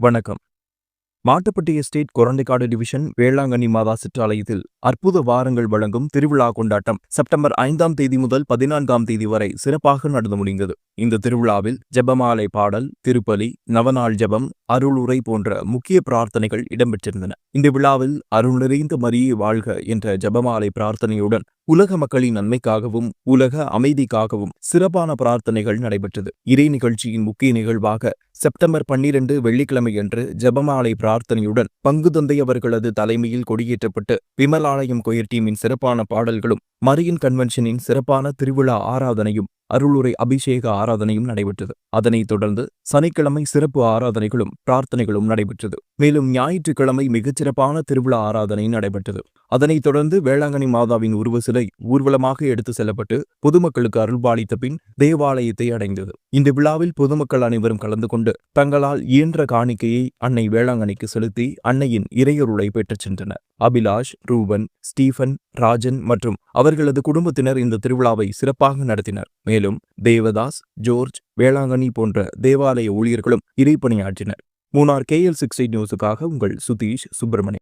வணக்கம். Mattupatti estate Kurandaikadu division Velankanni மாதா சிற்றாலயத்தில் அற்புத வாரங்கள் வழங்கும் திருவிழா கொண்டாட்டம் செப்டம்பர் ஐந்தாம் தேதி முதல் பதினான்காம் தேதி வரை சிறப்பாக நடந்து முடிந்தது. இந்த திருவிழாவில் ஜெபமாலை பாடல் திருப்பலி நவநாள் ஜெபம் அருளுரை போன்ற முக்கிய பிரார்த்தனைகள் இடம்பெற்றிருந்தன. இந்த விழாவில் அருள் நிறைந்த மரியே வாழ்க என்ற ஜெபமாலை பிரார்த்தனையுடன் உலக மக்களின் நன்மைக்காகவும் உலக அமைதிக்காகவும் சிறப்பான பிரார்த்தனைகள் நடைபெற்றது. இறை நிகழ்ச்சியின் முக்கிய நிகழ்வாக செப்டம்பர் பன்னிரண்டு வெள்ளிக்கிழமையன்று ஜெபமாலை பிரார்த்தனையுடன் பங்கு தந்தை அவர்களது தலைமையில் கொடியேற்றப்பட்டு விமலாலயம் கொயர் டீமின் சிறப்பான பாடல்களும் மரியன் கன்வென்ஷனின் சிறப்பான திருவிழா ஆராதனையும் அருளுரை அபிஷேக ஆராதனையும் நடைபெற்றது. அதனைத் தொடர்ந்து சனிக்கிழமை சிறப்பு ஆராதனைகளும் பிரார்த்தனைகளும் நடைபெற்றது. மேலும் ஞாயிற்றுக்கிழமை மிகச்சிறப்பான திருவிழா ஆராதனை நடைபெற்றது. அதனைத் தொடர்ந்து வேளாங்கண்ணி மாதாவின் உருவ சிலை ஊர்வலமாக எடுத்து செல்லப்பட்டு பொதுமக்களுக்கு அருள்பாலித்த பின் தேவாலயத்தை அடைந்தது. இந்த விழாவில் பொதுமக்கள் அனைவரும் கலந்து கொண்டு தங்களால் இயன்ற காணிக்கையை அன்னை வேளாங்கண்ணிக்கு செலுத்தி அன்னையின் இறையருளை பெற்றுச் சென்றனர். அபிலாஷ் ரூபன் ஸ்டீஃபன் ராஜன் மற்றும் அவர்களது குடும்பத்தினர் இந்த திருவிழாவை சிறப்பாக நடத்தினர். மேலும் தேவதாஸ் ஜோர்ஜ் வேளாங்கண்ணி போன்ற தேவாலய ஊழியர்களும் இறைப்பணியாற்றினர் மூணார் கேஎல் சிக்ஸ்டி நியூஸுக்காக உங்கள் சுதீஷ் சுப்பிரமணியன்